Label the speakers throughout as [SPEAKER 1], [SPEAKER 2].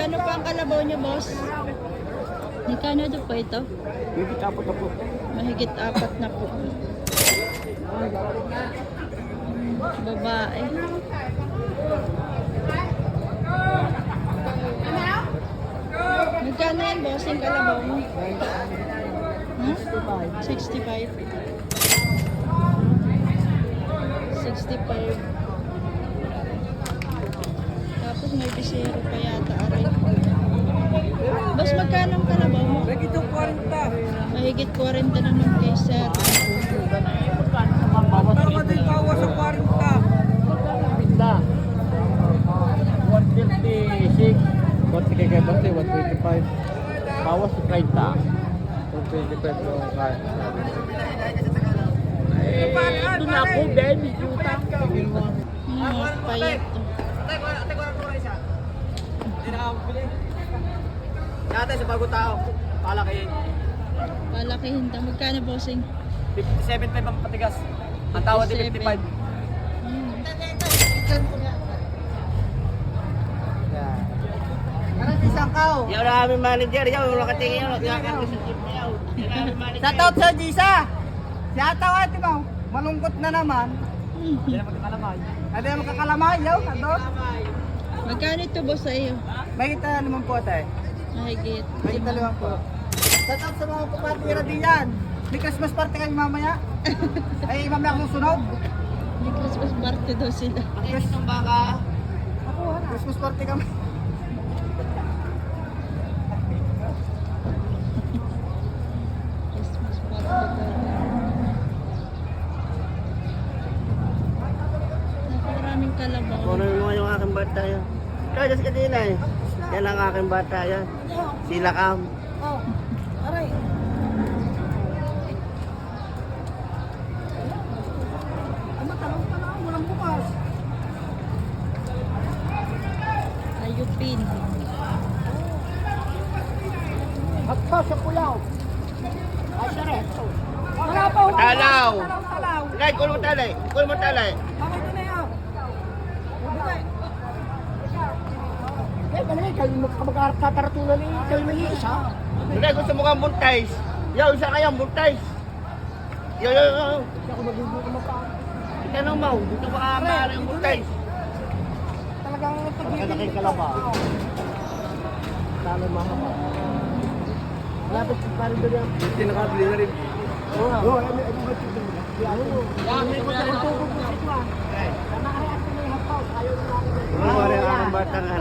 [SPEAKER 1] Magkano pa ang kalabaw niyo, boss? Magkano daw po ito?
[SPEAKER 2] Hindi tapos na po.
[SPEAKER 1] Mahigit apat na po. Babae. Magkano yan, boss, yung kalabaw mo? Hmm? 65. 65. Tapos may bisero pa yata, aray. Boss, magkano ang kalabaw mo?
[SPEAKER 2] Itong 40.
[SPEAKER 1] Mahigit 40 naman kay sir.
[SPEAKER 2] Pero ka din bawas sa 40. Pinda. 156. 40 kay kay Bante, 125. Bawas sa 30. 125 po ang kaya. Eh, ito na ako, baby. Utang.
[SPEAKER 1] Hmm, payat to.
[SPEAKER 2] Dati sa bago tao, pala kayo.
[SPEAKER 1] Palakihin daw. Magkano bossing?
[SPEAKER 2] 57 ang patigas. Ang tawad ay
[SPEAKER 1] 57.
[SPEAKER 2] 55.
[SPEAKER 1] Hmm.
[SPEAKER 3] Yaw na aming manager, yaw, wala katingin na yaw. Na aming manager.
[SPEAKER 2] Sa taot sa Disa. Si Ataw ate mo, malungkot na naman. Hindi na magkakalamay. Hindi na magkakalamay, yaw, ano?
[SPEAKER 1] Magkano ito boss sa iyo?
[SPEAKER 2] May kita naman po tayo.
[SPEAKER 1] Mahigit.
[SPEAKER 2] May kita naman po. Sa taot sa mga kapatira din yan. May Christmas party kayo mamaya. Ay, mamaya akong sunog.
[SPEAKER 1] May Christmas party daw sila.
[SPEAKER 3] Pakinggan ng baka.
[SPEAKER 2] Christmas party kami.
[SPEAKER 1] Christmas party daw. Napakaraming kalabaw.
[SPEAKER 3] Kuno mo yung aking bata yan. Kasi kanina eh. Yan ang aking bata yan. Sila kam.
[SPEAKER 2] Oh, aray. Ano, tanong pa.
[SPEAKER 1] Ayupin.
[SPEAKER 2] Sa pulaw. Ay. Wala pa. wala pa.
[SPEAKER 3] Talaw.
[SPEAKER 2] Talaw, talaw.
[SPEAKER 3] Nay, kulo mo talay. Kulo mo talay.
[SPEAKER 2] Tama ito na yan. Bigay. Eh, balay, kayo tataratunan ni kayo ng isa.
[SPEAKER 3] Hindi, gusto mo kang buntays. Yaw, isa kayang buntays. Yaw, yaw, yaw.
[SPEAKER 2] Hindi ako mo pa.
[SPEAKER 3] Tanong mo, gusto mo ka maaari ang buntays.
[SPEAKER 2] Talagang pag-ibig.
[SPEAKER 3] Malaking kalabaw.
[SPEAKER 2] Talo mahaba. Lapit sa parin doon yan. Hindi nakabili na rin. Oo. Oo, ano, ano ba ito? Dami ko sa tubo po si Juan. Nakahayat ko na yung hapaw. Ayaw na natin.
[SPEAKER 3] Ano ba aking bata nga?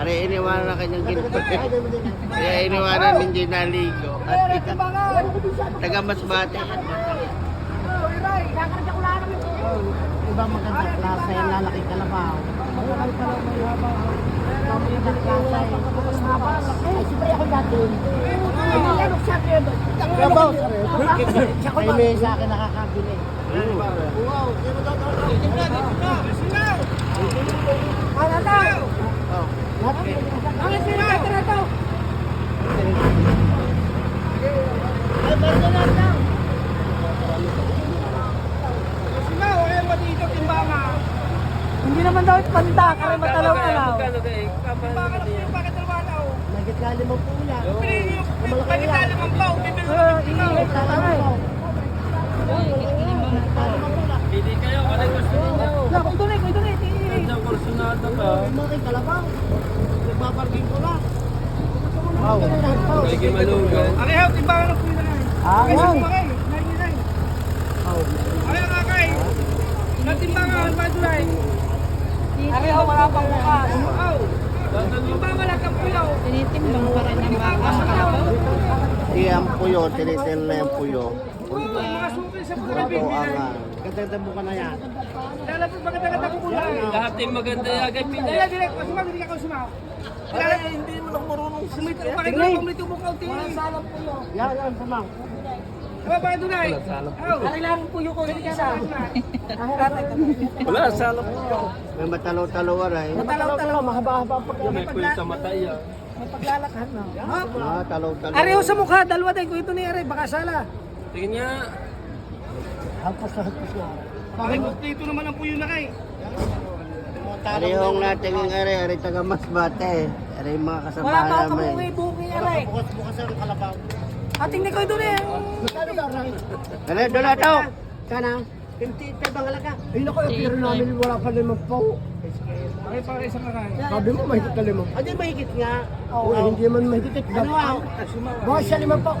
[SPEAKER 3] Ari, iniwanan na kanyang ginpag. Kaya iniwanan din din naligo. Taga mas bata.
[SPEAKER 2] Iba maganda klase, lalaki kalabaw. Lalaki kalabaw. Maganda klase. Ay, siyempre ako dati. Ano sa akin? Kalabaw. Kay may sa akin nakakabili. Wow. Ano daw? Ay, basta na. Hindi naman daw ito panda, kaya matalaw-talaw. Nagit na limang pula. Malaki yan. Oo, iinit na kami.
[SPEAKER 3] Pili kayo, ano gusto ninyo?
[SPEAKER 2] Wala, kung tuloy, kung tuloy,
[SPEAKER 3] kursunado ka.
[SPEAKER 2] Malaking kalabaw. Nagbabargin ko lang.
[SPEAKER 3] Wow. Lagi malugan.
[SPEAKER 4] Ang ihaw, timbangan ng pila na.
[SPEAKER 2] Ah, wow.
[SPEAKER 4] sumakay. Nine nine. Ay, ang akay. Natimbangan, pa tulay.
[SPEAKER 2] Ariho, wala pang bukas.
[SPEAKER 4] Aw. Ang.
[SPEAKER 1] Tinitimbang pa rin ng baka ang kalabaw.
[SPEAKER 3] Di ang puyo, tinitin na yung puyo.
[SPEAKER 4] Mga suki sa pura
[SPEAKER 3] Ito ang ganda mo ka na yan.
[SPEAKER 4] Lalapit maganda-ganda ko pula.
[SPEAKER 3] Lahat yung maganda yan kay
[SPEAKER 4] Dila, dila. Sumaw, hindi ka sumaw.
[SPEAKER 3] Ay, hindi mo lang marunong
[SPEAKER 4] Sumito, bakit mo kumito mo kaunti?
[SPEAKER 2] Yan, yan, sumang.
[SPEAKER 4] Aba, ba tulay? Aw.
[SPEAKER 2] Kailangan po yung kulit isa.
[SPEAKER 3] Wala, salap ko. May matalaw-talaw ay.
[SPEAKER 2] Matalaw-talaw, mahaba-haba ang pagkakas.
[SPEAKER 4] May kulit sa
[SPEAKER 3] mata yan.
[SPEAKER 2] May paglalakhan na.
[SPEAKER 3] Ah, talaw-talaw.
[SPEAKER 4] Areho sa mukha, dalawa din. Kung ito ni Are, baka sala.
[SPEAKER 3] Tingin niya.
[SPEAKER 2] Hagpas na hagpas na.
[SPEAKER 4] Bakit dito naman ang puyo na kay?
[SPEAKER 3] Arihong natin ang ari, ari taga mas bate.
[SPEAKER 2] Yung mga
[SPEAKER 5] Wala
[SPEAKER 2] kasama
[SPEAKER 5] pa ako
[SPEAKER 2] namin.
[SPEAKER 5] kabuki-buki, aray.
[SPEAKER 2] Bukas-bukas ang kalabaw.
[SPEAKER 5] Ating ni ko doon eh. Magkano ba, aray?
[SPEAKER 2] Dali, dala to.
[SPEAKER 5] Sana? 50 bang halaga? Ay, naku, yung pira namin wala pa limang po.
[SPEAKER 6] Pare pare isang karay.
[SPEAKER 5] Sabi mo, mahigit na limang.
[SPEAKER 2] Ano mahigit nga?
[SPEAKER 5] Oo, hindi man mahigit. Ano ah? Bakit siya limang po?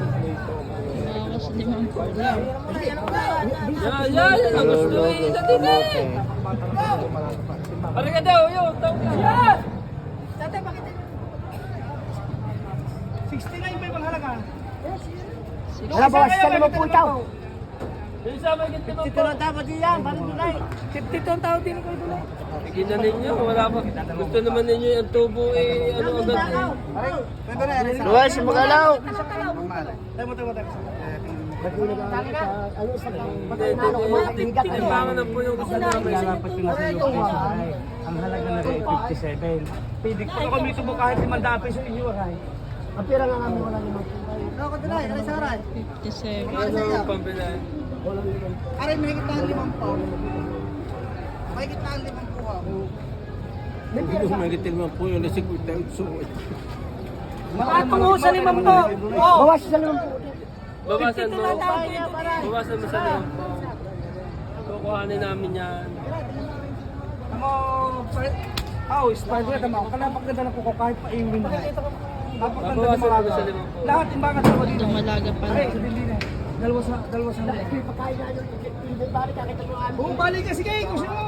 [SPEAKER 1] Bawas limang po
[SPEAKER 6] yan, yan. Ang gusto eh. Dati na eh. Pare ka daw, yun. Ka. Yan!
[SPEAKER 5] Tatay, bakit?
[SPEAKER 6] 69 pa yung halaga.
[SPEAKER 5] Wala, bawas siya limang po ikaw.
[SPEAKER 6] Yung isa may ginti mo
[SPEAKER 5] Ito lang dapat yan, parang tunay. 52 ang tao din ko doon.
[SPEAKER 6] Tignan ninyo, wala pa. Gusto naman ninyo yung tubo eh, ano agad eh.
[SPEAKER 2] Luwas, magalaw.
[SPEAKER 5] Ano sa
[SPEAKER 6] Hindi, hindi, hindi. Tinimbangan na po yung gusto namin.
[SPEAKER 7] Ang halaga na rin 57. Pwede ko kami subo kahit 500 peso inyo ay.
[SPEAKER 5] Ang pira nga namin wala po.
[SPEAKER 1] 57.
[SPEAKER 6] Ano yung pambilan?
[SPEAKER 7] Aray, may kita ang limang po. May kita ang limang po ako.
[SPEAKER 5] Matapang ho sa limang po. Bawas sa limang po.
[SPEAKER 6] Bawasan mo. Bawasan mo sa limang po. Kukuhanin namin yan.
[SPEAKER 7] Amo, Oh, spider ka mo. Kala pagkanda na ko kahit paiwin na. Napakaganda ng
[SPEAKER 6] Sa limang po.
[SPEAKER 7] Lahat yung mga dalawa dito.
[SPEAKER 1] Dumalaga pa
[SPEAKER 7] Aray,
[SPEAKER 1] lang.
[SPEAKER 7] sa dili na. Dalawa sa dalawa sa mga.
[SPEAKER 5] Pagkain na yun, hindi balik kakita mo amin.
[SPEAKER 7] Oh, balik ka sige, kung sino.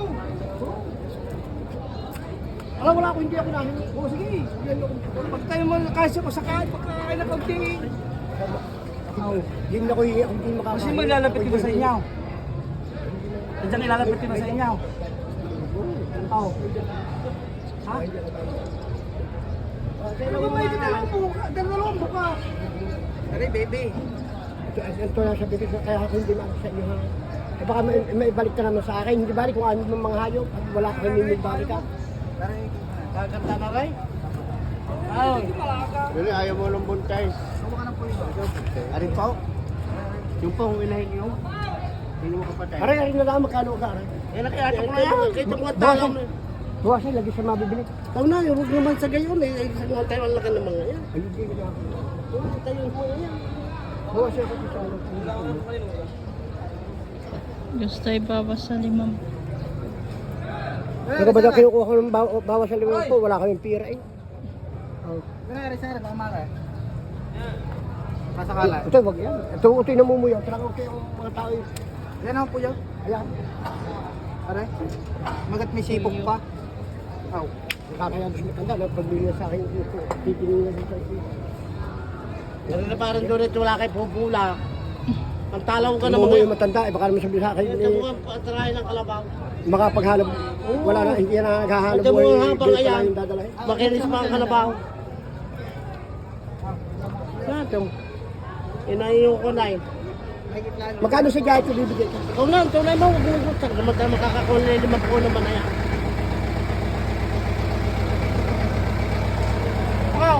[SPEAKER 5] Alam, wala ako, hindi ako namin.
[SPEAKER 7] Oh, sige. Pag tayo mo kasi ko sa kahit pagkakain na konti.
[SPEAKER 5] Oh, Hindi ako hiya, hindi makakain.
[SPEAKER 7] Kasi maglalapit ko sa inyo. Diyan ilalapit ko sa inyo. Oh. Ha? Pero kung may dalawang buka, dalawang buka. Aray, baby.
[SPEAKER 5] Ito, ito na sabi ko, kaya ako hindi na sa inyo ha. Eh baka may, may balik ka naman sa akin, hindi balik kung ano ng mga hayop at wala ka may balik ka.
[SPEAKER 7] Gaganda na rin.
[SPEAKER 5] Oh.
[SPEAKER 2] Dali, ayaw mo ng buntis. Arin po? Yung pong inahin nyo? Hindi mo kapatay.
[SPEAKER 5] Aray, aray na lang magkano ka aray.
[SPEAKER 2] Eh, nakiyata ko na yan. Kita ko nga
[SPEAKER 5] Bawasan. Bawasan, lagi sa mabibili.
[SPEAKER 2] Ikaw na, huwag naman sa gayon eh. Ay, Sa mga tayo, ang laki ng mga yan.
[SPEAKER 5] Ay, hindi na ako.
[SPEAKER 2] Huwag tayo mo yan.
[SPEAKER 5] Bawasan ko sa ano.
[SPEAKER 1] Gusto ay bawas sa limang po.
[SPEAKER 5] Saka ba daw kinukuha ko ng baw- bawas sa limang po, wala kaming pira eh.
[SPEAKER 7] Ganari, sir, mga mara. Pasakala.
[SPEAKER 5] Ito, wag yan. Ito, ito yung namumuyaw. Talagang ito yung mga tao yun.
[SPEAKER 7] Yan ako po yan.
[SPEAKER 5] Ayan.
[SPEAKER 7] Aray. Magat may sipok pa. Aw.
[SPEAKER 5] Nakakaya gusto matanda, no? pagbili niya sa akin, pipili niya dito.
[SPEAKER 2] Pero na parang doon ito wala kayo pupula. Ang talaw ka
[SPEAKER 5] Ano
[SPEAKER 2] naman
[SPEAKER 5] yung matanda, eh baka naman sabihin sa akin,
[SPEAKER 2] Ito
[SPEAKER 5] eh,
[SPEAKER 2] mo ang patarahin ng kalabaw.
[SPEAKER 5] makapaghalap, wala na, hindi na naghahalap
[SPEAKER 2] Ito mo ang habang ayan. Makinis pa ang kalabaw. Nato. Inayo ko na eh.
[SPEAKER 5] Magkano sa gayet yung bibigay ka?
[SPEAKER 2] Ikaw lang, tunay mo, huwag mo gusto. Naman tayo makakakuha na yung limang naman na yan. Wow!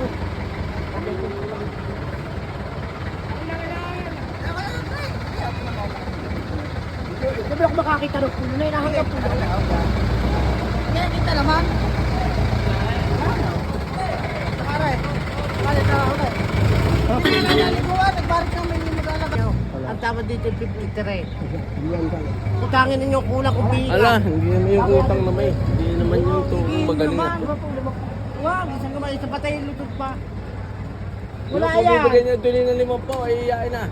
[SPEAKER 5] Sabi ako makakita ng puno na inahanggap puno.
[SPEAKER 7] Kaya kita naman. Aray. Aray, aray. Nalalibuan, nagbarik kami hindi maglalagay.
[SPEAKER 2] Ang tawad dito yung 53.
[SPEAKER 5] Yan ka.
[SPEAKER 2] Utangin ninyo kulang kung bihika.
[SPEAKER 6] Ala, hindi naman yung utang naman eh. Hindi naman yung ito magaling.
[SPEAKER 2] Naman, Wag, isang kamay, isa patay lutot pa.
[SPEAKER 6] Wala
[SPEAKER 2] yan.
[SPEAKER 6] bibigyan niya tuloy ng limang po, ay iyain na.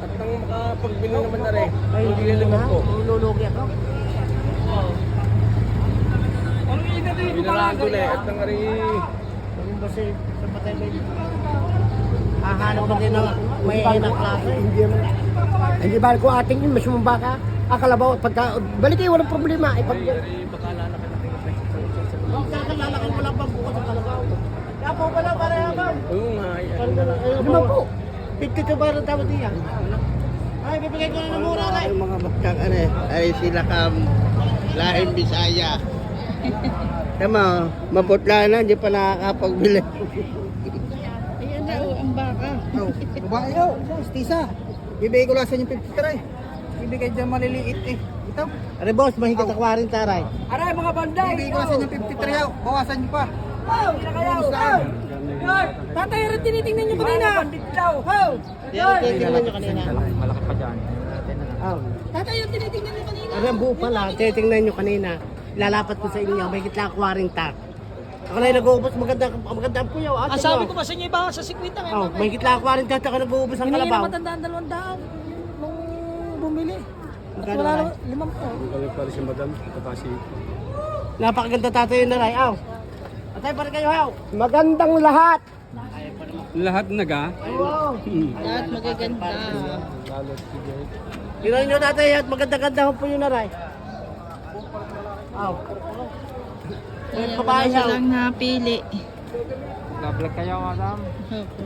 [SPEAKER 6] At ang makapagbili naman na rin,
[SPEAKER 2] Ay,
[SPEAKER 6] hindi yung limang po.
[SPEAKER 2] Lulugi ako.
[SPEAKER 6] Binalaan ko na eh, at ang ari...
[SPEAKER 2] Ano ba si sa patay may Hahanap pa din ng may hinang klase.
[SPEAKER 5] Hindi. Hindi ba kung ating yun, mas sumamba ka, akalabaw, pagka, balik kayo, walang problema. Ay, pag,
[SPEAKER 6] Ay, ari, baka lalaki na kayo.
[SPEAKER 2] Huwag kakalalakan mo lang pang bukas sa kalabaw. Kaya po pala para habang.
[SPEAKER 6] Oo nga, ay, ay.
[SPEAKER 5] Lima po.
[SPEAKER 2] 52 ba rin tawad niya? Ay, bibigay ko na ng mura rin. Ay, mga bakang ano eh, ay sila kam lahing Bisaya. Tama, maputla na, hindi pa nakakapagbili.
[SPEAKER 1] Ayan na oh, ang baka.
[SPEAKER 7] Oh, babae yun. Stisa. Bibigay ko lang sa inyo 53. Bibigay dyan maliliit eh. Ito.
[SPEAKER 2] Are boss, mahigit sa 40 taray.
[SPEAKER 7] Aray mga banday. Bibigay ko lang sa inyo 53 yaw. Bawasan niyo pa.
[SPEAKER 4] Tatay, rin tinitingnan nyo kanina. Oh.
[SPEAKER 2] Yan, titingnan nyo kanina.
[SPEAKER 8] Malaki pa dyan.
[SPEAKER 2] Oh.
[SPEAKER 4] Tatay, yung tinitingnan nyo kanina.
[SPEAKER 2] Ano buo pala, titingnan nyo kanina. Lalapat ko sa inyo, may kitla 40. Ako na yung nag-uubos, maganda, maganda ang puyaw.
[SPEAKER 4] Ang sabi ko ba sa inyo iba sa sikwita
[SPEAKER 2] Oh, may kitla 40 at ako nag-uubos ang kalabaw.
[SPEAKER 4] na matandaan dalawang daan nung bumili.
[SPEAKER 2] Magkano
[SPEAKER 4] Wala limang po.
[SPEAKER 2] Napakaganda tatay yung naray, aw. Atay pa rin kayo, aw. Magandang lahat.
[SPEAKER 9] Lahat naga.
[SPEAKER 2] Wow.
[SPEAKER 1] Lahat magaganda.
[SPEAKER 2] Tingnan nyo tatay at maganda-ganda ho po yung naray. Aw.
[SPEAKER 1] Kaya wala silang napili.
[SPEAKER 9] Nablag kayo, madam.
[SPEAKER 1] Opo.